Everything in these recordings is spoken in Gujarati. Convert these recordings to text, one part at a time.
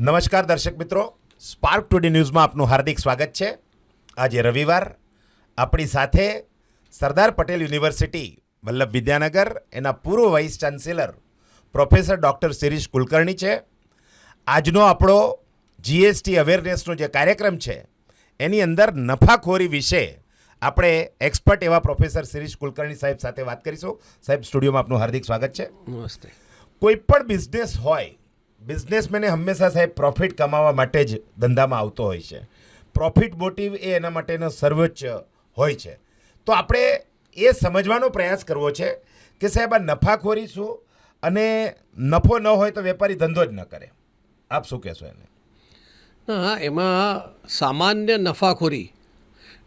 નમસ્કાર દર્શક મિત્રો. સ્પાર્ક ટુડે ન્યૂઝમાં આપનું હાર્દિક સ્વાગત છે. આજે રવિવાર. આપણી સાથે સરદાર પટેલ યુનિવર્સિટી વલ્લભ વિદ્યાનગર એના પૂર્વ vice chancellor professor doctor Shirish Kulkarni છે. આજનો આપણો જીએસટી અવેરનેસનો જે કાર્યક્રમ છે એની અંદર નફાખોરી વિશે આપણે એક્સપર્ટ એવા પ્રોફેસર શિરીષ કુલકર્ણી સાહેબ સાથે વાત કરીશું. સાહેબ સ્ટુડિયોમાં આપનું હાર્દિક સ્વાગત છે. નમસ્તે. કોઈ પણ બિઝનેસ હોય બિઝનેસમેને હંમેશા સાહેબ પ્રોફિટ કમાવા માટે જ ધંધામાં આવતો હોય છે. પ્રોફિટ મોટિવ એ એના માટેનો સર્વોચ્ચ હોય છે. તો આપણે એ સમજવાનો પ્રયાસ કરવો છે કે સાહેબ આ નફાખોરી શું અને નફો ન હોય તો વેપારી ધંધો જ ન કરે. આપ શું કહેશો એને? હા એમાં સામાન્ય નફાખોરી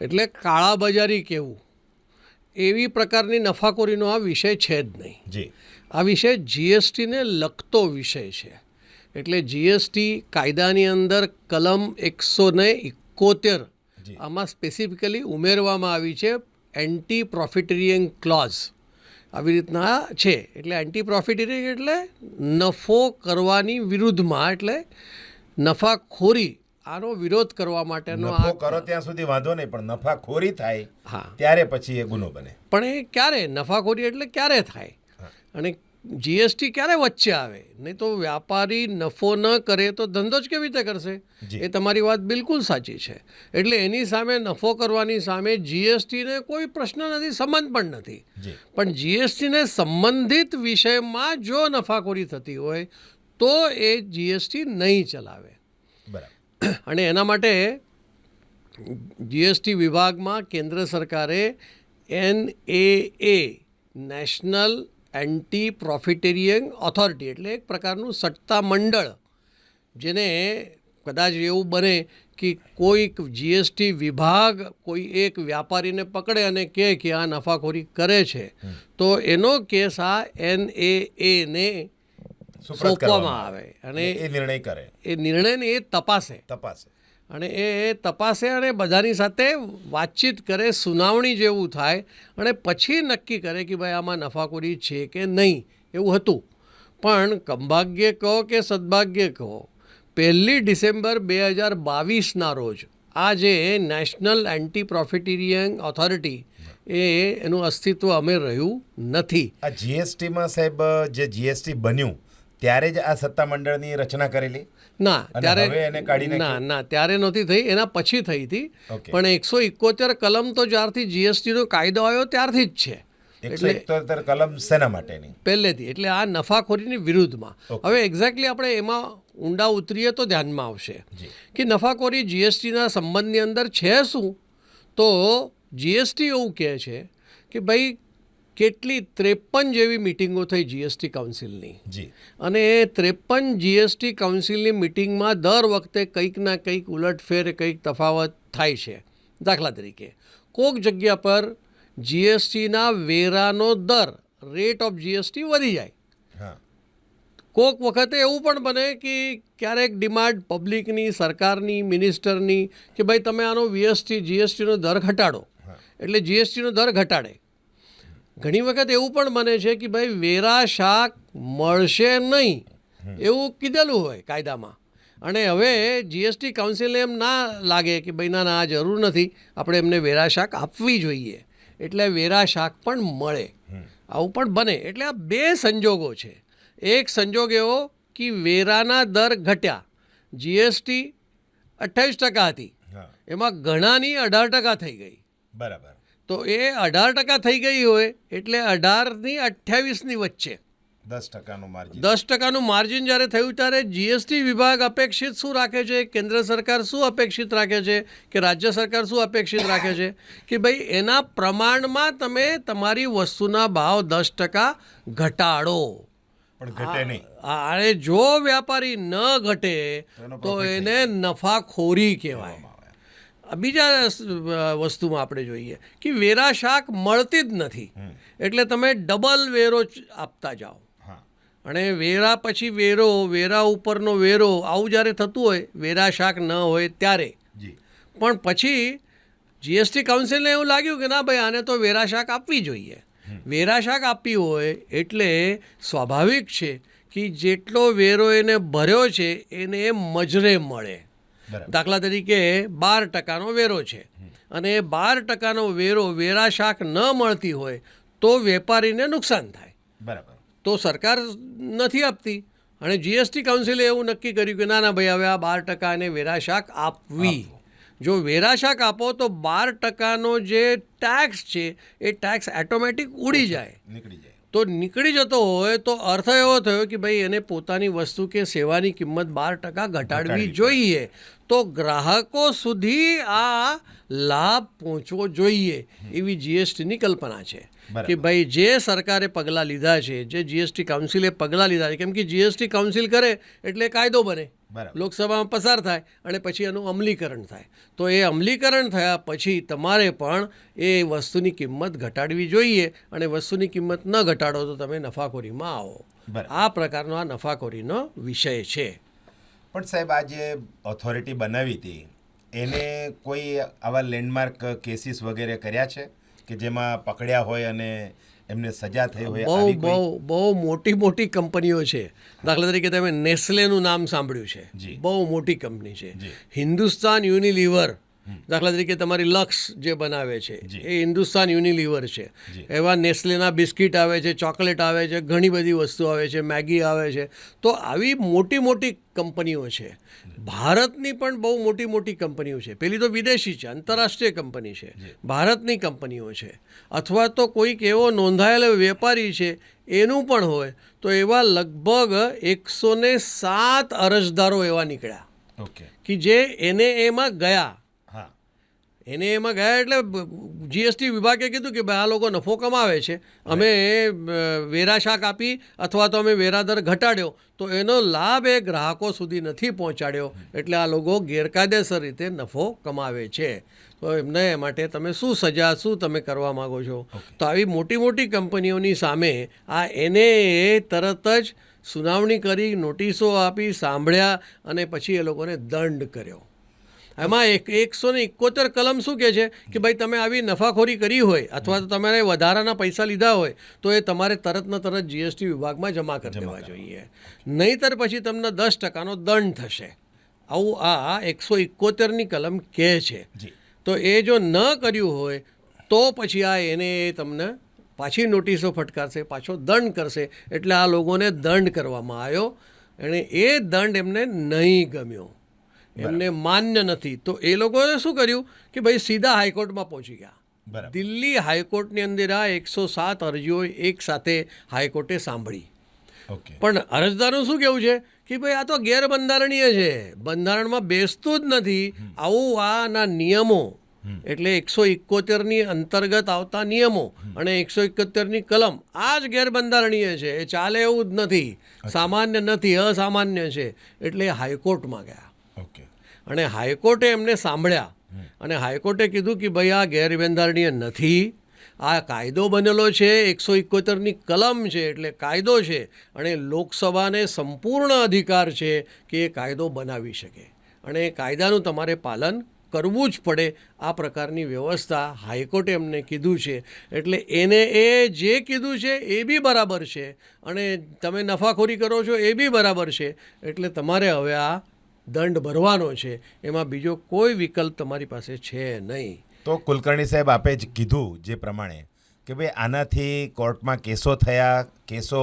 એટલે કાળાબજારી કેવું? એવી પ્રકારની નફાખોરીનો આ વિષય છે જ નહીં. જી. આ વિષય જીએસટીને લગતો વિષય છે. એટલે જીએસટી કાયદાની અંદર કલમ એકસો ને એકોતેર આમાં સ્પેસિફિકલી ઉમેરવામાં આવી છે એન્ટી પ્રોફિટરિયન ક્લોઝ આવી રીતના છે. એટલે એન્ટી પ્રોફિટેરિયન એટલે નફો કરવાની વિરુદ્ધમાં એટલે નફાખોરી આનો વિરોધ કરવા માટેનો આ કરો ત્યાં સુધી વાંધો નહીં પણ નફાખોરી થાય હા. ત્યારે પછી એ ગુનો બને. પણ એ ક્યારે? નફાખોરી એટલે ક્યારે થાય? અને જીએસટી ક્યારે વચ્ચે આવે? નહીં તો વ્યાપારી નફો ન કરે તો ધંધો જ કેવી રીતે કરશે? એ તમારી વાત બિલકુલ સાચી છે. એટલે એની સામે નફો કરવાની સામે જીએસટીને કોઈ પ્રશ્ન નથી સંબંધ પણ નથી. પણ જીએસટીને સંબંધિત વિષયમાં જો નફાખોરી થતી હોય તો એ જીએસટી નહીં ચલાવે. બરાબર. અને એના માટે જીએસટી વિભાગમાં કેન્દ્ર સરકારે N A A national anti profiteering authority એટલે એક પ્રકારનું સટ્ટા મંડળ જેને કદાચ એવું બને કે કોઈક જીએસટી વિભાગ કોઈ એક વ્યાપારીને પકડે અને કહે કે આ નફાખોરી કરે છે. તો એનો કેસ આ એન એ એને સોંપવામાં આવે અને એ નિર્ણય કરે. એ નિર્ણયને એ તપાસે. તપાસે. અને એ તપાસે અને બધાની સાથે વાતચીત કરે, સુનાવણી જેવું થાય અને પછી નક્કી કરે કે ભાઈ આમાં નફાખોરી છે કે નહીં, એવું હતું. પણ કંભાગ્ય કહો કે સદભાગ્ય કહો, પહેલી ડિસેમ્બર બે હજાર બાવીસના રોજ આ જે નેશનલ એન્ટી પ્રોફિટીરિયંગ ઓથોરિટી એ એનું અસ્તિત્વ અમે રહ્યું નથી. આ જીએસટીમાં સાહેબ, જે જીએસટી બન્યું, ત્યારે જ આ સત્તામંડળની રચના કરેલી? ના ત્યારે ના ના ત્યારે નહોતી થઈ એના પછી થઈ હતી. પણ એકસો ઇકોતેર કલમ તો જ્યારથી જીએસટીનો કાયદો આવ્યો ત્યારથી જ છે. એટલે કલમ શેના માટેની? પહેલેથી એટલે આ નફાખોરીની વિરુદ્ધમાં. હવે એક્ઝેક્ટલી આપણે એમાં ઊંડા ઉતરીએ તો ધ્યાનમાં આવશે કે નફાખોરી જીએસટીના સંબંધની અંદર છે શું? તો જીએસટી એવું કહે છે કે ભાઈ કેટલી ત્રેપન જેવી મિટિંગો થઈ જીએસટી કાઉન્સિલની જી. અને એ ત્રેપન જીએસટી કાઉન્સિલની મિટિંગમાં દર વખતે કંઈક ના કંઈક ઉલટફેર કંઈક તફાવત થાય છે. દાખલા તરીકે કોક જગ્યા પર જીએસટીના વેરાનો દર રેટ ઓફ જીએસટી વધી જાય. કોઈક કોક વખતે એવું પણ બને કે ક્યારેક ડિમાન્ડ પબ્લિકની સરકારની મિનિસ્ટરની કે ભાઈ તમે આનો વીએસટી જીએસટીનો દર ઘટાડો. એટલે જીએસટીનો દર ઘટાડે. ઘણી વખત એવું પણ બને છે કે ભાઈ વેરા શાક મળશે નહીં. એવું કીધેલું હોય કાયદામાં. અને હવે જીએસટી કાઉન્સિલને એમ ના લાગે કે ભાઈ ના ના આ જરૂર નથી. આપણે એમને વેરા શાક આપવી જોઈએ. એટલે વેરા શાક પણ મળે. આવું પણ બને. એટલે આ બે સંજોગો છે. એક સંજોગ એવો કે વેરાના દર ઘટ્યા. જીએસટી અઠ્ઠાવીસ ટકા હતી. એમાં ઘણાની અઢાર ટકા થઈ ગઈ. બરાબર. તો એ અઢાર ટકા થઈ ગઈ હોય એટલે અઢારની અઠ્યાવીસની વચ્ચે દસ ટકાનું માર્જિન દસ ટકાનું માર્જિન જ્યારે થયું ત્યારે જીએસટી વિભાગ અપેક્ષિત શું રાખે છે કેન્દ્ર સરકાર શું અપેક્ષિત રાખે છે કે રાજ્ય સરકાર શું અપેક્ષિત રાખે છે કે ભાઈ એના પ્રમાણમાં તમે તમારી વસ્તુના ભાવ દસ ટકા ઘટાડો પણ ઘટે નહીં અને જો વ્યાપારી ન ઘટે તો એને નફાખોરી કહેવાય બીજા વસ્તુમાં આપણે જોઈએ કે વેરા શાક મળતી જ નથી. એટલે તમે ડબલ વેરો આપતા જાઓ. હા. અને વેરા પછી વેરો વેરા ઉપરનો વેરો આવું જ્યારે થતું હોય વેરા શાક ન હોય ત્યારે. પણ પછી જીએસટી કાઉન્સિલને એવું લાગ્યું કે ના ભાઈ આને તો વેરા શાક આપવી જોઈએ. વેરા શાક આપવી હોય એટલે સ્વાભાવિક છે કે જેટલો વેરો એને ભર્યો છે એને એ મજરે મળે. દાખલા તરીકે બાર ટકાનો વેરો છે. અને એ બાર ટકાનો વેરો વેરા શાક ન મળતી હોય તો વેપારીને નુકસાન થાય. બરાબર. તો સરકાર નથી આપતી. અને જીએસટી કાઉન્સિલે એવું નક્કી કર્યું કે ના ના ભાઈ હવે આ બાર ટકાને વેરા શાક આપવી જો વેરા શાક આપો તો બાર ટકાનો જે ટેક્સ છે એ ટેક્સ ઓટોમેટિક ઉડી જાય. નીકળી જાય. તો નીકળી જતો હોય તો અર્થ એવો થયો કે ભાઈ એને પોતાની વસ્તુ કે સેવાની કિંમત બાર ટકા ઘટાડવી જોઈએ. તો ગ્રાહકો સુધી આ લાભ પહોંચવો જોઈએ એવી જીએસટીની કલ્પના છે. કે ભાઈ જે સરકારે પગલાં લીધા છે જે જીએસટી કાઉન્સિલે પગલાં લીધા છે કેમ કે જીએસટી કાઉન્સિલ કરે એટલે કાયદો બને. લોકસભામાં પસાર થાય અને પછી એનું અમલીકરણ થાય. તો એ અમલીકરણ થયા પછી તમારે પણ એ વસ્તુની કિંમત ઘટાડવી જોઈએ અને વસ્તુની કિંમત ન ઘટાડો તો તમે નફાખોરીમાં આવો. બરાબર. આ પ્રકારનો આ નફાખોરીનો વિષય છે. પણ સાહેબ આ જે ઓથોરિટી બનાવી હતી એને કોઈ આવા લેન્ડમાર્ક કેસીસ વગેરે કર્યા છે? કે જેમાં પકડ્યા હોય અને એમને સજા થઈ હોય બહુ બહુ બહુ મોટી મોટી કંપનીઓ છે. દાખલા તરીકે તમે નેસ્લેનું નામ સાંભળ્યું છે. બહુ મોટી કંપની છે. હિન્દુસ્તાન યુનિલિવર દાખલા તરીકે તમારી લક્ષ જે બનાવે છે એ હિન્દુસ્તાન યુનિલિવર છે. એવા નેસ્લેના બિસ્કિટ આવે છે ચોકલેટ આવે છે ઘણી બધી વસ્તુ આવે છે મેગી આવે છે. તો આવી મોટી મોટી કંપનીઓ છે. ભારતની પણ બહુ મોટી મોટી કંપનીઓ છે. પેલી તો વિદેશી છે આંતરરાષ્ટ્રીય કંપની છે. ભારતની કંપનીઓ છે. અથવા તો કોઈક એવો નોંધાયેલો વેપારી છે એનું પણ હોય તો એવા લગભગ એકસો ને સાત અરજદારો એવા નીકળ્યા. ઓકે. કે જે એને એમાં ગયા. એને એમાં ગયા એટલે જીએસટી વિભાગે કીધું કે ભાઈ આ લોકો નફો કમાવે છે. અમે વેરા શાક આપી અથવા તો અમે વેરા દર ઘટાડ્યો તો એનો લાભ એ ગ્રાહકો સુધી નથી પહોંચાડ્યો. એટલે આ લોકો ગેરકાયદેસર રીતે નફો કમાવે છે. તો એમને એ માટે તમે શું સજા શું તમે કરવા માગો છો? તો આવી મોટી મોટી કંપનીઓની સામે આ એને તરત જ સુનાવણી કરી નોટિસો આપી સાંભળ્યા અને પછી એ લોકોને દંડ કર્યો. એમાં એક એકસો ને એકોતેર કલમ શું કહે છે? કે ભાઈ તમે આવી નફાખોરી કરી હોય અથવા તો તમારે વધારાના પૈસા લીધા હોય તો એ તમારે તરત ને તરત જીએસટી વિભાગમાં જમા કરી દેવા જોઈએ. નહીંતર પછી તમને દસ ટકાનો દંડ થશે. આવું આ એકસો એકોતેરની કલમ કહે છે. તો એ જો ન કર્યું હોય તો પછી આ એને તમને પાછી નોટિસો ફટકારશે પાછો દંડ કરશે. એટલે આ લોકોને દંડ કરવામાં આવ્યો. એણે એ દંડ એમને નહીં ગમ્યો. એમને માન્ય નથી. તો એ લોકોએ શું કર્યું કે ભાઈ સીધા હાઈકોર્ટમાં પહોંચી ગયા. દિલ્હી હાઈકોર્ટની અંદર આ એકસો સાત અરજીઓ એક સાથે હાઈકોર્ટે સાંભળી. પણ અરજદારનું શું કહેવું છે કે ભાઈ આ તો ગેરબંધારણીય છે. બંધારણમાં બેસતું જ નથી. આવું આના નિયમો એટલે એકસો એકોતેરની અંતર્ગત આવતા નિયમો અને એકસો એકોતેરની કલમ આ જ ગેરબંધારણીય છે. એ ચાલે એવું જ નથી. સામાન્ય નથી અસામાન્ય છે. એટલે હાઈકોર્ટમાં ગયા. ઓકે. અને હાઈકોર્ટે એમને સાંભળ્યા અને હાઈકોર્ટે કીધું કે ભાઈ આ ગેરબંધારણીય નથી. આ કાયદો બનેલો છે, એકસો એકોતેરની કલમ છે, એટલે કાયદો છે અને લોકસભાને સંપૂર્ણ અધિકાર છે કે એ કાયદો બનાવી શકે. અને એ કાયદાનું તમારે પાલન કરવું જ પડે. આ પ્રકારની વ્યવસ્થા હાઈકોર્ટે એમને કીધું છે. એટલે એને એ જે કીધું છે એ બી બરાબર છે. અને તમે નફાખોરી કરો છો એ બી બરાબર છે. એટલે તમારે હવે આ દંડ ભરવાનો છે, એમાં બીજો કોઈ વિકલ્પ તમારી પાસે છે નહીં. તો કુલકર્ણી સાહેબ આપે જ કીધું જે પ્રમાણે કે ભાઈ આનાથી કોર્ટમાં કેસો થયા, કેસો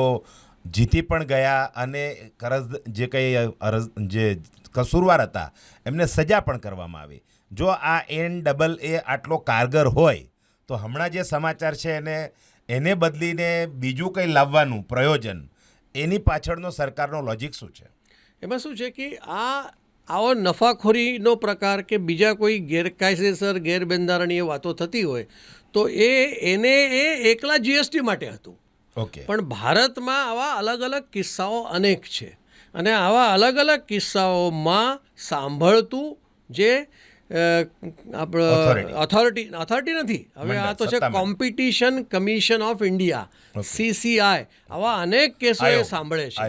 જીતી પણ ગયા અને કરજ જે કંઈ અરજ, જે કસૂરવાર હતા, એમને સજા પણ કરવામાં આવી. જો આ એન ડબલ એ આટલો કારગર હોય, તો હમણાં જે સમાચાર છે એને એને બદલીને બીજું કંઈ લાવવાનું પ્રયોજન, એની પાછળનો સરકારનો લોજિક શું છે? એમાં શું છે કે આ આવો નફાખોરીનો પ્રકાર કે બીજા કોઈ ગેરકાયદેસર ગેરબંધારણીય વાતો થતી હોય તો એ એને એ એકલા જીએસટી માટે હતું. ઓકે. પણ ભારતમાં આવા અલગ અલગ કિસ્સાઓ અનેક છે. અને આવા અલગ અલગ કિસ્સાઓમાં સાંભળતું જે આપણે ઓથોરિટી ઓથોરિટી નથી. હવે આ તો છે competition commission of India CCI આવા અનેક કેસો એ સાંભળે છે.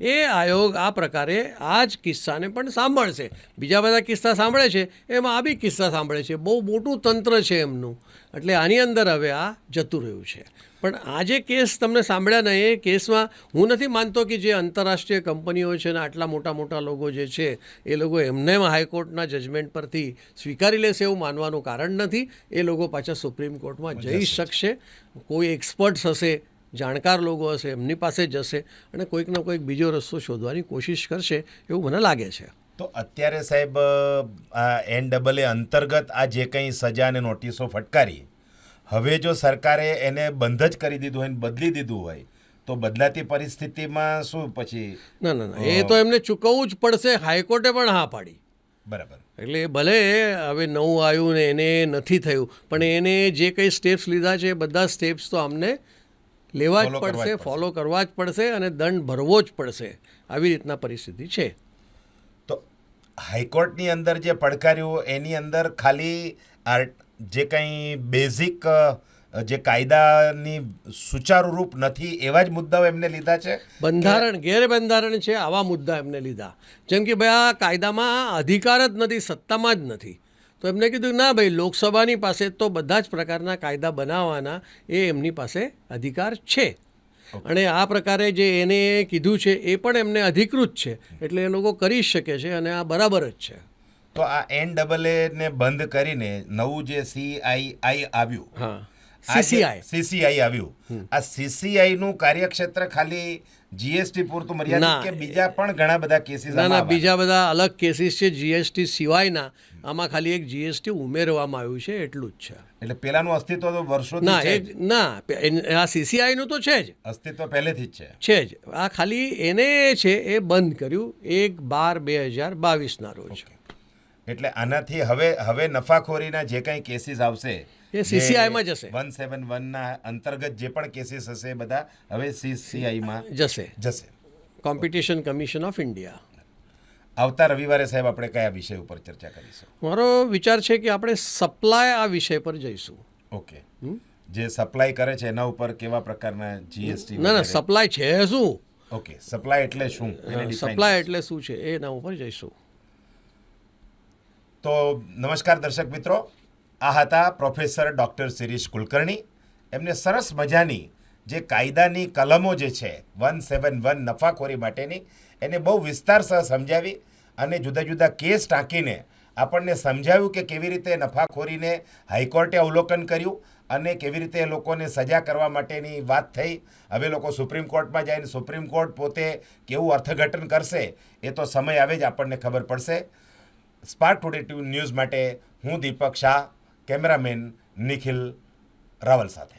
એ આયોગ આ પ્રકારે આ જ કિસ્સાને પણ સાંભળશે. બીજા બધા કિસ્સા સાંભળે છે એમાં આ બી કિસ્સા સાંભળે છે. બહુ મોટું તંત્ર છે એમનું. એટલે આની અંદર હવે આ જતું રહ્યું છે. પણ આ જે કેસ તમને સાંભળ્યા ને એ કેસમાં હું નથી માનતો કે જે આંતરરાષ્ટ્રીય કંપનીઓ છે ને આટલા મોટા મોટા લોકો જે છે એ લોકો એમને હાઈકોર્ટના જજમેન્ટ પરથી સ્વીકારી લેશે એવું માનવાનું કારણ નથી. એ લોકો પાછા સુપ્રીમ કોર્ટમાં જઈ શકશે. કોઈ એક્સપર્ટ્સ હશે જાણકાર લોકો હશે એમની પાસે જશે અને કોઈકનો કોઈક બીજો રસ્તો શોધવાની કોશિશ કરશે એવું મને લાગે છે. તો અત્યારે સાહેબ આ એન ડબલ એ અંતર્ગત આ જે કંઈ સજા અને નોટિસો ફટકારી હવે જો સરકારે એને બંધ જ કરી દીધું હોય ને બદલી દીધું હોય તો બદલાતી પરિસ્થિતિમાં શું પછી? ના ના ના એ તો એમને ચૂકવવું જ પડશે હાઈકોર્ટે પણ હા પાડી. બરાબર. એટલે ભલે હવે નવું આવ્યું ને એને નથી થયું પણ એને જે કંઈ સ્ટેપ્સ લીધા છે એ બધા સ્ટેપ્સ તો અમને લેવા જ પડશે. ફોલો કરવા જ પડશે અને દંડ ભરવો જ પડશે. આવી રીતના પરિસ્થિતિ છે. તો હાઈકોર્ટની અંદર જે પડકાર્યું એની અંદર ખાલી આર્ટ જે કંઈ બેઝિક જે કાયદાની સુચારુ રૂપ નથી એવા જ મુદ્દાઓ એમને લીધા છે? બંધારણ ગેરબંધારણ છે આવા મુદ્દા એમને લીધા. જેમ કે ભાઈ આ કાયદામાં અધિકાર જ નથી સત્તામાં જ નથી. તો એમને કીધું ના ભાઈ લોકસભાની પાસે તો બધા જ પ્રકારના કાયદા બનાવવાના એ એમની પાસે અધિકાર છે. અને આ પ્રકારે જે એને કીધું છે એ પણ એમને અધિકૃત છે. એટલે એ લોકો કરી શકે છે અને આ બરાબર જ છે. તો આ એન ડબલ ને બંધ કરીને નવું જે સીઆઈઆઈ આવ્યું હા. સીસીઆઈ. સીસીઆઈ આવ્યું. આ સીસીઆઈ નું કાર્યક્ષેત્ર ખાલી જીએસટી પૂરતું મર્યાદિત કે બીજા પણ ઘણા બધા કેસીસ ના ના બીજા બધા અલગ કેસીસ છે જીએસટી સિવાયના. આમાં ખાલી એક જીએસટી ઉમેરવામાં આવ્યું છે એટલું જ છે. એટલે પેલાનું અસ્તિત્વ તો વર્ષો ના છે એ ના આ સીસીઆઈ નું તો છે જ. અસ્તિત્વ પહેલેથી જ છે. છે જ. આ ખાલી એને છે એ બંધ કર્યું. એક બાર બે હજાર બાવીસના રોજ. એટલે આનાથી હવે હવે નફાખોરીના જે કંઈ કેસીસ આવશે એ CCI જશે. વન સેવન વનના અંતર્ગત જે પણ કેસીસ હશે બધા હવે સીસીઆઈમાં જશે. જશે. કોમ્પિટિશન કમિશન ઓફ ઇન્ડિયા આવતા રવિવારે સાહેબ આપણે કયા વિષય ઉપર ચર્ચા કરીશું? મારો વિચાર છે કે આપણે સપ્લાય આ વિષય પર જઈશું. ઓકે જે સપ્લાય કરે છે એના ઉપર કેવા પ્રકારના જીએસટી ના ના સપ્લાય છે શું? ઓકે સપ્લાય એટલે શું? સપ્લાય એટલે શું છે? એના ઉપર જઈશું. તો નમસ્કાર દર્શક મિત્રો. આ હતા પ્રોફેસર ડૉક્ટર શિરીષ કુલકર્ણી. એમને સરસ મજાની જે કાયદાની કલમો જે છે, વન સેવન વન નફાખોરી માટેની, એને બહુ વિસ્તાર સહ સમજાવી અને જુદા જુદા કેસ ટાંકીને આપણને સમજાવ્યું કે કેવી રીતે નફાખોરીને હાઈકોર્ટે અવલોકન કર્યું અને કેવી રીતે એ લોકોને સજા કરવા માટેની વાત થઈ. હવે લોકો સુપ્રીમ કોર્ટમાં જઈને સુપ્રીમ કોર્ટ પોતે કેવું અર્થઘટન કરશે એ તો સમય આવે જ આપણને ખબર પડશે. સ્પાર્ક ટુડે ન્યૂઝ માટે હું દીપક શાહ કેમેરામેન નિખિલ રાવલ સાથે